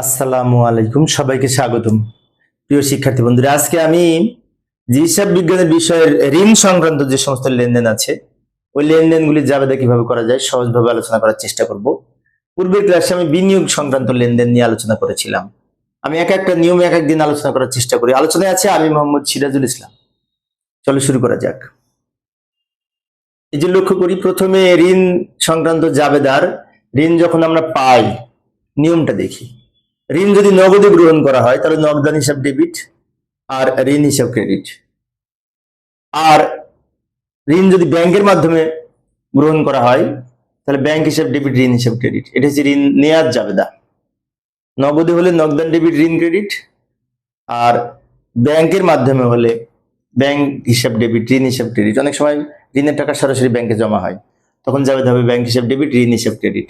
আসসালামু আলাইকুম, সবাইকে স্বাগতম। প্রিয় শিক্ষার্থী বন্ধুরা, আজকে আমি হিসাব বিজ্ঞানের বিষয়ের ঋণ সংক্রান্ত যে সমস্ত লেনদেন আছে, ওই লেনদেনগুলি জাবেদা কীভাবে করা যায় সহজভাবে আলোচনা করার চেষ্টা করব। পূর্বের ক্লাসে আমি বিনিয়োগ সংক্রান্ত লেনদেন নিয়ে আলোচনা করেছিলাম। আমি এক একটা নিয়মে এক একদিন আলোচনা করার চেষ্টা করি। আলোচনায় আছে আমি মোহাম্মদ সিরাজুল ইসলাম। চলো শুরু করা যাক। এই যে লক্ষ্য করি, প্রথমে ঋণ সংক্রান্ত জাবেদার ঋণ যখন আমরা পাই, নিয়মটা দেখি। ঋণ যদি নগদে গ্রহণ করা হয়, তাহলে নগদান হিসাব ডেবিট আর ঋণ হিসাব ক্রেডিট আর ঋণ যদি ব্যাংকের মাধ্যমে গ্রহণ করা হয়, তাহলে ব্যাংক হিসাব ডেবিট ঋণ হিসাব ক্রেডিট এটা হচ্ছে ঋণ নেয়ার জাবেদা। নগদে হলে নগদান ডেবিট ঋণ ক্রেডিট আর ব্যাংকের মাধ্যমে হলে ব্যাংক হিসাব ডেবিট ঋণ হিসাব ক্রেডিট অনেক সময় ঋণের টাকা সরাসরি ব্যাংকে জমা হয়, তখন জাবেদা হবে ব্যাংক হিসাব ডেবিট ঋণ হিসাব ক্রেডিট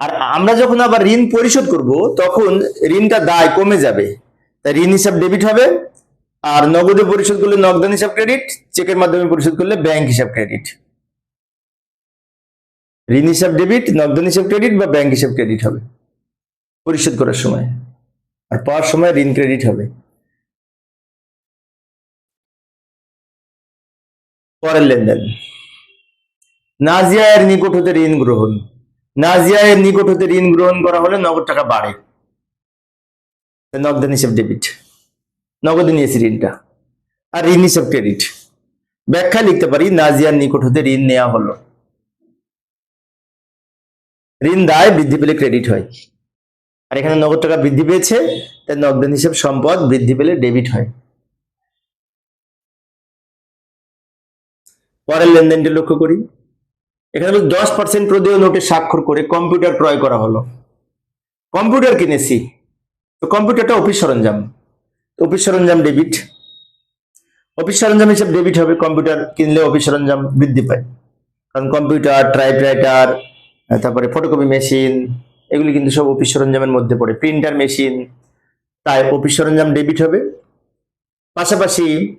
আর আমরা যখন আবার ঋণ পরিশোধ করব, তখন ঋণটা দায় কমে যাবে। তাই ঋণ হিসাব ডেবিট হবে, আর নগদে পরিশোধ করলে নগদান হিসাব ক্রেডিট চেকের মাধ্যমে পরিশোধ করলে ব্যাংক হিসাব ক্রেডিট ঋণ হিসাব ডেবিট নগদান হিসাব ক্রেডিট বা ব্যাংক হিসাব ক্রেডিট হবে পরিশোধ করার সময়। আর পাওয়ার সময় ঋণ ক্রেডিট হবে। পরের লেনদেন। নাজিয়ায়ের নিকট হতে ঋণ গ্রহণ। নাজিয়ায়ের নিকট হতে ঋণ গ্রহণ করা হলে নগদ টাকা বাড়ে। নগদান হিসেব ডেবিট। নগদে নিয়েছি ঋণটা। আর ঋণ হিসেব ক্রেডিট। ব্যাখ্যা লিখতে পারি, নাজিয়ার নিকট হতে ঋণ নেওয়া হলো। ঋণ দায় বৃদ্ধি পেলে ক্রেডিট হয়। আর এখানে নগদ টাকা বৃদ্ধি পেয়েছে, তাই নগদান হিসেব সম্পদ বৃদ্ধি পেলে ডেবিট হয়। পরের লেনদেনটি লক্ষ্য করি। এখানে দশ পার্সেন্ট প্রদেয় নোটে স্বাক্ষর করে কম্পিউটার ক্রয় করা হলো। কম্পিউটার কিনেছি। তো কম্পিউটারটা অফিস সরঞ্জাম। অফিস সরঞ্জাম ডেবিট। অফিস সরঞ্জাম হিসেবে ডেবিট হবে, কম্পিউটার কিনলে অফিস সরঞ্জাম বৃদ্ধি পায়। কারণ কম্পিউটার, টাইপরাইটার তারপরে ফটোকপি মেশিন, এগুলি কিন্তু সব অফিস সরঞ্জামের মধ্যে পড়ে। প্রিন্টার মেশিন, তাই অফিস সরঞ্জাম ডেবিট হবে। পাশাপাশি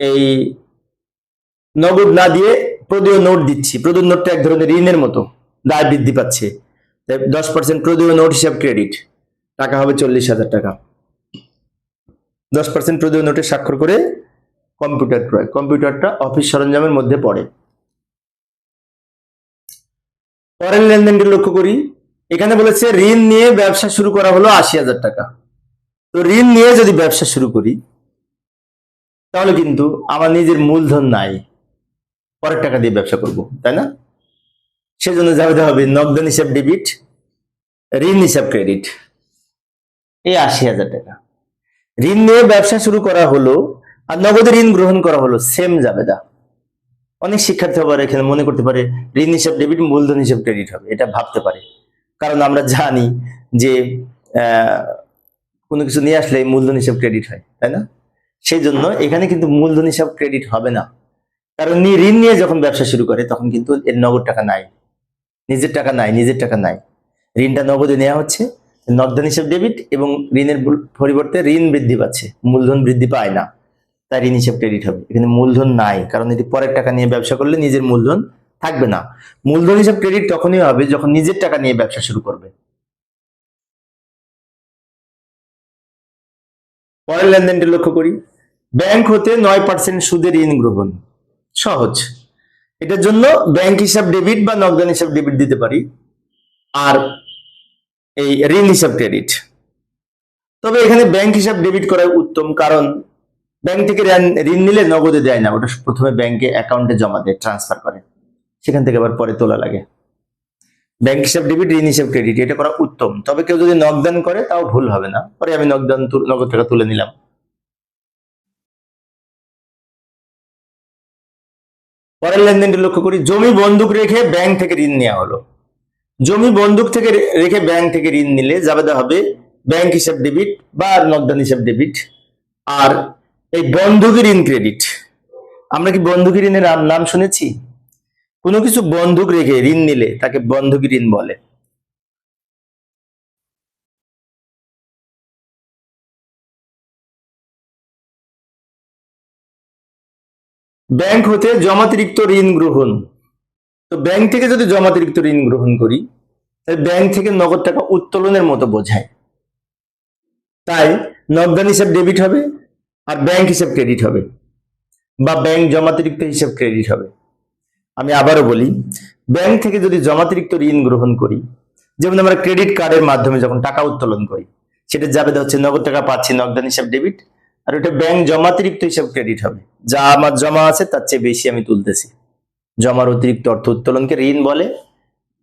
এই নগদ না দিয়ে প্রদেয় নোট দিচ্ছি। প্রদেয় নোটটা এক ধরনের ঋণের মতো। দায় বৃদ্ধি পাচ্ছে। দশ পার্সেন্ট প্রদেয় নোট হিসাব ক্রেডিট টাকা হবে চল্লিশ হাজার টাকা। দশ পার্সেন্ট প্রদেয় নোটে স্বাক্ষর করে কম্পিউটার ক্রয়। কম্পিউটারটা অফিস সরঞ্জামের মধ্যে পড়ে। পরের লেনদেনটি লক্ষ্য করি। এখানে বলেছে, ঋণ নিয়ে ব্যবসা শুরু করা হলো আশি হাজার টাকা। তো ঋণ নিয়ে যদি ব্যবসা শুরু করি, তাহলে কিন্তু আমার নিজের মূলধন নাই। পরের টাকা দিয়ে ব্যবসা করব, তাই না? সেজন্য যাবে হবে নগদান হিসাব ডেবিট ঋণ হিসাব ক্রেডিট এই আশি হাজার টাকা। ঋণ নিয়ে ব্যবসা শুরু করা হলো আর নগদে ঋণ গ্রহণ করা হলো সেম জাবেদা। অনেক শিক্ষার্থী আবার এখানে মনে করতে পারে ঋণ হিসাব ডেবিট মূলধন হিসাব ক্রেডিট হবে, এটা ভাবতে পারে। কারণ আমরা জানি যে কোনো কিছু নিয়ে আসলে মূলধন হিসাব ক্রেডিট হয়, তাই না? সেই জন্য এখানে কিন্তু মূলধন হিসাব ক্রেডিট হবে না। কারণ ঋণ নিয়ে যখন ব্যবসা শুরু করে, তখন কিন্তু এর নগদ টাকা নাই। নিজের টাকা নাই, নিজের টাকা নাই। ঋণটা নগদে নেওয়া হচ্ছে নগদান হিসাব ডেবিট এবং ঋণের পরিবর্তে ঋণ বৃদ্ধি পাচ্ছে, মূলধন বৃদ্ধি পায় না। তাই ঋণ হিসাব ক্রেডিট হবে। এখানে মূলধন নাই, কারণ এটি পরের টাকা নিয়ে ব্যবসা করলে নিজের মূলধন থাকবে না। মূলধন হিসাব ক্রেডিট তখনই হবে যখন নিজের টাকা নিয়ে ব্যবসা শুরু করবে। পরের লেনদেনটি লক্ষ্য করি। ব্যাংক হতে নয় পার্সেন্ট সুদের ঋণ গ্রহণ। সহজ। এটার জন্য ব্যাংক হিসাব ডেবিট বা নগদান হিসাব ডেবিট দিতে পারি, আর এই ঋণ হিসাব ক্রেডিট তবে এখানে ব্যাংক হিসাব ডেবিট করা উত্তম, কারণ ব্যাংক থেকে ঋণ- নিলে নগদে দেয় না, ওটা প্রথমে ব্যাংকে অ্যাকাউন্টে জমা দেয় ট্রান্সফার করে। সেখান থেকে আবার পরে তোলা লাগে। ব্যাংক হিসাব ডেবিট ঋণ হিসাব ক্রেডিট এটা করা উত্তম। তবে কেউ যদি নগদান করে, তাও ভুল হবে না। পরে আমি নগদান নগদ টাকা তুলে নিলাম। পরের লেনদেনটি লক্ষ্য করি। জমি বন্দুক রেখে ব্যাংক থেকে ঋণ নেওয়া হলো। জমি বন্দুক থেকে রেখে ব্যাংক থেকে ঋণ নিলে জাবেদা হবে ব্যাংক হিসাব ডেবিট বা নগদান হিসাব ডেবিট। আর এই বন্ধুকি ঋণ ক্রেডিট। আমরা কি বন্ধুকি ঋণের নাম শুনেছি? কোনো কিছু বন্ধুক রেখে ঋণ নিলে তাকে বন্ধকি ঋণ বলে। ব্যাংক হতে জমাতিরিক্ত ঋণ গ্রহণ। তো ব্যাংক থেকে যদি জমাতিরিক্ত ঋণ গ্রহণ করি, তাহলে ব্যাংক থেকে নগদ টাকা উত্তোলনের মতো বোঝায়। তাই নগদান হিসাব ডেবিট হবে আর ব্যাংক হিসাব ক্রেডিট হবে বা ব্যাংক জমাতিরিক্ত হিসাব ক্রেডিট হবে। আমি আবারও বলি, ব্যাংক থেকে যদি জমাতিরিক্ত ঋণ গ্রহণ করি, যেমন আমরা ক্রেডিট কার্ডের মাধ্যমে যখন টাকা উত্তোলন করি, সেটা যাবে হচ্ছে নগদ টাকা পাচ্ছি নগদান হিসাব ডেবিট আর ওটা ব্যাংক জমাতিরিক্ত হিসাব ক্রেডিট হবে। যা আমার জমা আছে, তার চেয়ে বেশি আমি তুলতেছি। জমার অতিরিক্ত অর্থ উত্তোলনকে ঋণ বলে।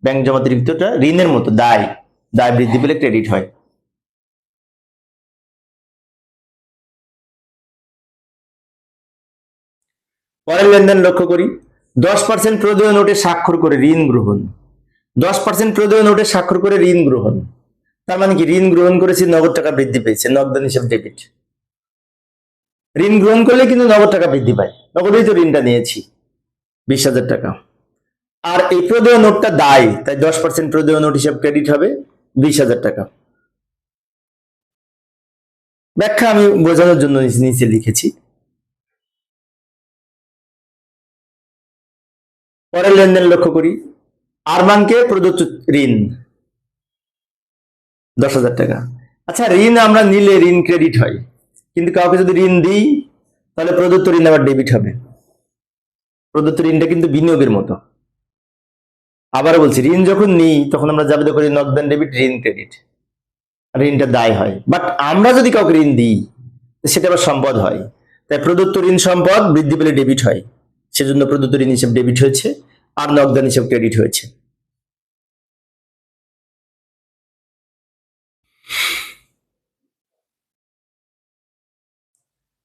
ব্যাংক জমাতিরিক্তটা ঋণের মতো, দায়। দায় বৃদ্ধি পেলে ক্রেডিট হয়। পরের লেনদেন লক্ষ্য করি। দশ পার্সেন্ট প্রদেয় নোটে স্বাক্ষর করে ঋণ গ্রহণ। দশ পার্সেন্ট প্রদেয় নোটে স্বাক্ষর করে ঋণ গ্রহণ। তার মানে কি? ঋণ গ্রহণ করেছি, নগদ টাকা বৃদ্ধি পেয়েছে, নগদান হিসাব ডেবিট ঋণ গ্রহণ করলে কিন্তু নগদ টাকা বৃদ্ধি পায়। নগদেই তো ঋণটা নিয়েছি, বিশ হাজার টাকা। আর এই প্রদেয় নোটটা দায়, তাই দশ পার্সেন্ট প্রদেয় নোট হিসাব ক্রেডিট হবে বিশ হাজার টাকা। ব্যাখ্যা আমি বোঝানোর জন্য নিচে লিখেছি। পরের লেনদেন লক্ষ্য করি। আর আরমানকে প্রদত্ত ঋণ, দশ হাজার টাকা। আচ্ছা ঋণ আমরা নিলে ঋণ ক্রেডিট হয়। কিন্তু কাউকে যদি ঋণ দিই, তাহলে প্রদত্ত ঋণ আবার ডেবিট হবে। প্রদত্ত ঋণটা কিন্তু বিনিয়োগের মতো। আবার বলছি, ঋণ যখন নিই, তখন আমরা যাবে করি নগদান ডেবিট ঋণ ক্রেডিট ঋণটা দায় হয়। বাট আমরা যদি কাউকে ঋণ দিই, সেটা আবার সম্পদ হয়। তাই প্রদত্ত ঋণ সম্পদ বৃদ্ধি পেলে ডেবিট হয়। সেজন্য প্রদত্ত ঋণ হিসেব ডেবিট হয়েছে, আর নগদান হিসেব ক্রেডিট হয়েছে।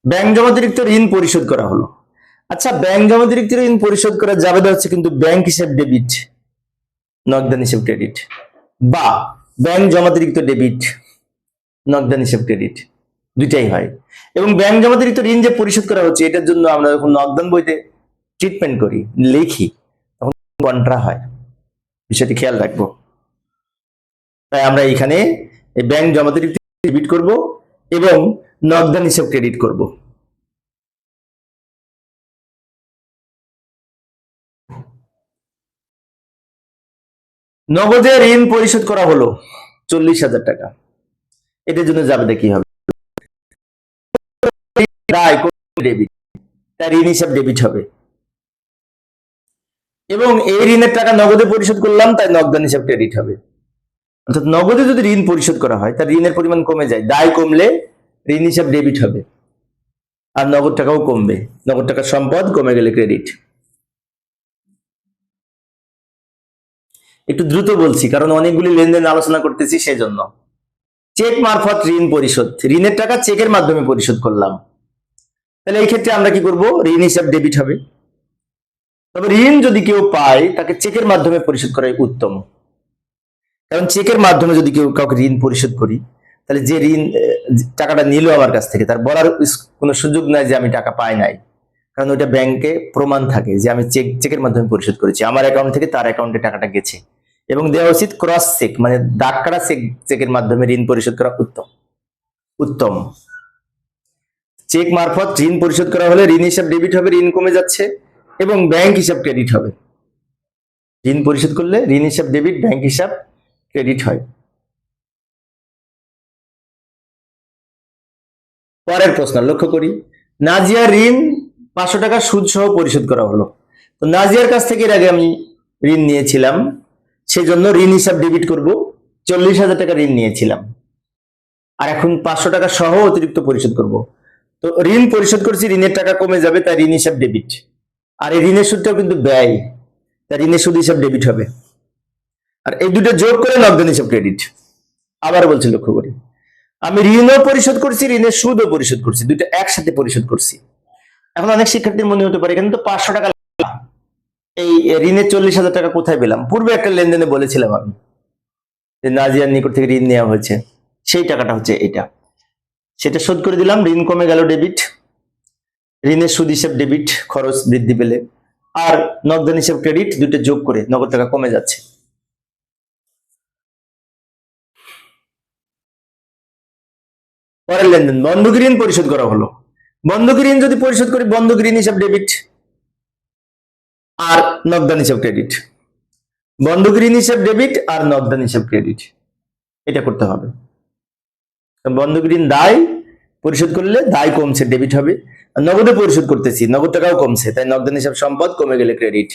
ব্যাংক জমাতিরিক্ত ঋণ পরিশোধ করা হলো। আচ্ছা ব্যাংক জমাতিরিক্ত ঋণ পরিশোধ করা যাবে হচ্ছে কিন্তু ব্যাংক হিসেব ডেবিট, নগদান হিসেব ক্রেডিট। বা ব্যাংক জমাতিরিক্ত ডেবিট, নগদান হিসেব ক্রেডিট, দুইটাই হয়। এবং ব্যাংক জমাতিরিক্ত ঋণ যে পরিশোধ করা হচ্ছে, এটার জন্য আমরা যখন নগদান বইতে ট্রিটমেন্ট করি, লিখি, তখন কন্ট্রা হয়। বিষয়টি খেয়াল রাখব। তাই আমরা এখানে ব্যাংক জমাতিরিক্ত ডেবিট করব এবং নগদান হিসেব ক্রেডিট করব। নগদে ঋণ পরিশোধ করা হলো চল্লিশ হাজার টাকা। এটার জন্য যাবে কি ঋণ হিসাব ডেবিট হবে। এবং এই ঋণের টাকা নগদে পরিশোধ করলাম, তাই নগদান হিসাব ক্রেডিট হবে। অর্থাৎ নগদে যদি ঋণ পরিশোধ করা হয়, তার ঋণের পরিমাণ কমে যায়। দায় কমলে ঋণ হিসাব ডেবিট হবে। আর নগদ টাকাও কমবে। নগদ টাকার সম্পদ কমে গেলে ক্রেডিট একটু দ্রুত বলছি, কারণ অনেকগুলি লেনদেন আলোচনা করতেছি সেজন্য। চেক মারফত ঋণ পরিশোধ। ঋণের টাকা চেকের মাধ্যমে পরিশোধ করলাম। তাহলে এই ক্ষেত্রে আমরা কি করব? ঋণ হিসাব ডেবিট হবে। তবে ঋণ যদি কেউ পায়, তাকে চেকের মাধ্যমে পরিশোধ করাই উত্তম। কারণ চেকের মাধ্যমে যদি কেউ কাউকে ঋণ পরিশোধ করি তাহলে যে ঋণ টাকাটা নিল আমার কাছ থেকে, তার বলার কোনো সুযোগ নাই যে আমি টাকা পাই নাই। কারণ ওইটা ব্যাংকে প্রমাণ থাকে যে আমি চেক, চেকের মাধ্যমে পরিশোধ করেছি। আমার অ্যাকাউন্ট থেকে তার অ্যাকাউন্টে টাকাটা গেছে। এবং দেওয়া উচিত ক্রস চেক মানে দাগ কাটা চেক চেকের মাধ্যমে ঋণ পরিশোধ করা উত্তম। উত্তম। চেক মারফত ঋণ পরিশোধ করা হলে ঋণ হিসাব ডেবিট হবে, ঋণ কমে যাচ্ছে এবং ব্যাংক হিসাব ক্রেডিট হবে। ঋণ পরিশোধ করলে ঋণ হিসাব ডেবিট ব্যাংক হিসাব ক্রেডিট হয়। পরের প্রশ্ন, লক্ষ্য করি। নাজিয়ার ঋণ পাঁচশো টাকা সুদ সহ পরিশোধ করা হলো। তো নাজিয়ার কাছ থেকে এর আগে আমি ঋণ নিয়েছিলাম, সেজন্য ঋণ হিসাব ডেবিট করব। চল্লিশ হাজার টাকা ঋণ নিয়েছিলাম। আর এখন পাঁচশো টাকা সহ অতিরিক্ত পরিশোধ করব। তো ঋণ পরিশোধ করছি, ঋণের টাকা কমে যাবে, তাই ঋণ হিসাব ডেবিট আর এই ঋণের সুদটাও কিন্তু ব্যয়, তাই ঋণের সুদ হিসাব ডেবিট হবে। আর এই দুটো যোগ করে নগদান হিসাব ক্রেডিট আবার বলছি লক্ষ্য করি। আমি ঋণও পরিশোধ করছি, ঋণের সুদও পরিশোধ করছি দুটো একসাথে পরিশোধ করছি। এখন অনেক শিক্ষার্থীর মনে হতে পারে, এখানে তো পাঁচশো টাকা এই ঋণের চল্লিশ হাজার টাকা কোথায় পেলাম? পূর্বে একটা লেনদেনে বলেছিলাম আমি যে নাজিয়ার নিকট থেকে ঋণ নেওয়া হয়েছে, সেই টাকাটা হচ্ছে এটা। সেটা শোধ করে দিলাম, ঋণ কমে গেল ডেবিট, ঋণের সুদ হিসেব ডেবিট খরচ বৃদ্ধি পেলে, আর নগদান হিসেব ক্রেডিট দুটো যোগ করে নগদ টাকা কমে যাচ্ছে। পরের লেনদেন বন্ধক ঋণ পরিশোধ করা হলো। বন্ধক ঋণ যদি পরিশোধ করি বন্ধক ঋণ হিসাব ডেবিট আর নগদান হিসাব ক্রেডিট বন্ধক ঋণ হিসাব ডেবিট আর নগদান হিসাব ক্রেডিট এটা করতে হবে। বন্ধক ঋণ দায় পরিশোধ করলে দায় কমছে ডেবিট হবে। নগদে পরিশোধ করতেছি, নগদ টাকাও কমছে, তাই নগদান হিসাব সম্পদ কমে গেলে ক্রেডিট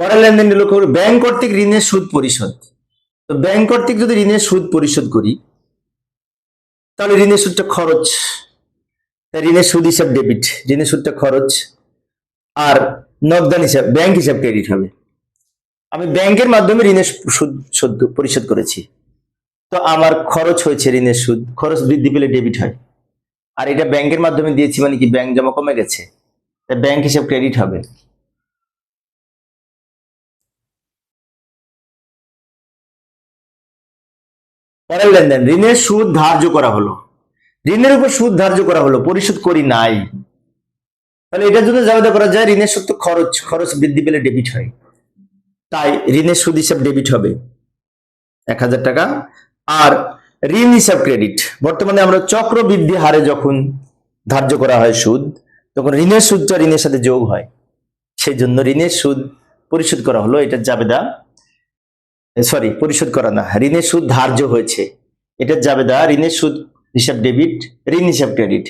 পরের লেনদেন লক্ষ্য করুন ব্যাংক কর্তৃক ঋণের সুদ পরিশোধ। তো ব্যাংক কর্তৃক যদি ঋণের সুদ পরিশোধ করি, তাহলে ঋণের সুদটা খরচ, তাই ঋণের সুদ হিসাব ডেবিট ঋণের সুদটা খরচ, আর নগদান হিসাব ব্যাংক হিসাব ক্রেডিট হবে। আমি ব্যাংকের মাধ্যমে ঋণের সুদ সুদ পরিশোধ করেছি। তো আমার খরচ হয়েছে ঋণের সুদ, খরচ বৃদ্ধি পেলে ডেবিট হয়। আর এটা ব্যাংকের মাধ্যমে দিয়েছি মানে কি, ব্যাংক জমা কমে গেছে, তাই ব্যাংক হিসাব ক্রেডিট হবে। পরের লেনদেন ঋণের সুদ ধার্য করা হলো। ঋণের উপর সুদ ধার্য করা হলো, পরিশোধ করি নাই। তাহলে এটার জন্য জাবেদা করা যায়, ঋণের সুদ তো খরচ খরচ বৃদ্ধি পেলে ডেবিট হয়। তাই ঋণের সুদ হিসাব ডেবিট হবে এক হাজার টাকা। আর ঋণ হিসাব ক্রেডিট বর্তমানে আমরা চক্রবৃদ্ধি হারে যখন ধার্য করা হয় সুদ, তখন ঋণের সুদটা ঋণের সাথে যোগ হয়। সেই জন্য ঋণের সুদ পরিশোধ করা হলো এটার জাবেদা সরি পরিশোধ করা না। ঋণের সুদ ধার্য হয়েছে। এটার জাবেদা ঋণের সুদ হিসাব ডেবিট ঋণ হিসাব ক্রেডিট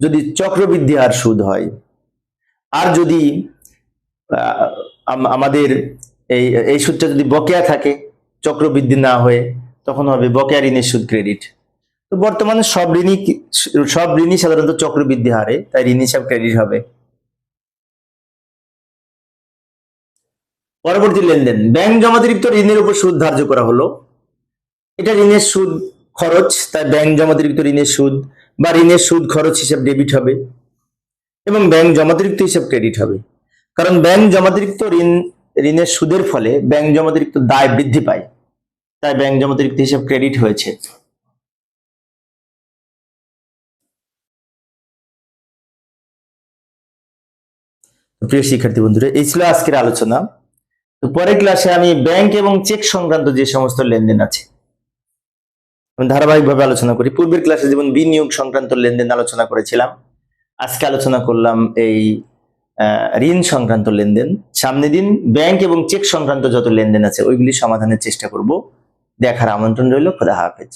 যদি চক্রবৃদ্ধি হার সুদ হয়, আর যদি আমাদের এই এই সুদটা যদি বকেয়া থাকে, চক্রবৃদ্ধি না হয়ে, তখন হবে বকেয়া ঋণের সুদ ক্রেডিট তো বর্তমানে সব ঋণই সব ঋণই সাধারণত চক্রবৃদ্ধি হারে, তাই ঋণ হিসাব ক্রেডিট হবে। পরবর্তী লেনদেন। ব্যাংক জমাতিরিক্ত ঋণের উপর সুদ ধার্য করা হলো। এটা ঋণের সুদ খরচ, তাই ব্যাংক জমাতিরিক্ত ঋণের সুদ বা ঋণের সুদ খরচ হিসাব ডেবিট হবে এবং ব্যাংক জমাতিরিক্ত হিসাব ক্রেডিট হবে। কারণ ব্যাংক জমাতিরিক্ত ঋণ, ঋণের সুদের ফলে ব্যাংক জমাতিরিক্ত দায় বৃদ্ধি পায়, তাই ব্যাংক জমাতিরিক্ত হিসাব ক্রেডিট হয়েছে। প্রিয় শিক্ষার্থী বন্ধুরা, এই ছিল আজকের আলোচনা। তো পরের ক্লাসে আমি ব্যাংক এবং চেক সংক্রান্ত যে সমস্ত লেনদেন আছে, আমি ধারাবাহিকভাবে আলোচনা করি। পূর্বের ক্লাসে যেমন বিনিয়োগ সংক্রান্ত লেনদেন আলোচনা করেছিলাম, আজকে আলোচনা করলাম এই ঋণ সংক্রান্ত লেনদেন। সামনের দিন ব্যাংক এবং চেক সংক্রান্ত যত লেনদেন আছে, ওইগুলি সমাধানের চেষ্টা করব। দেখার আমন্ত্রণ রইল, খোদা হাফেজ।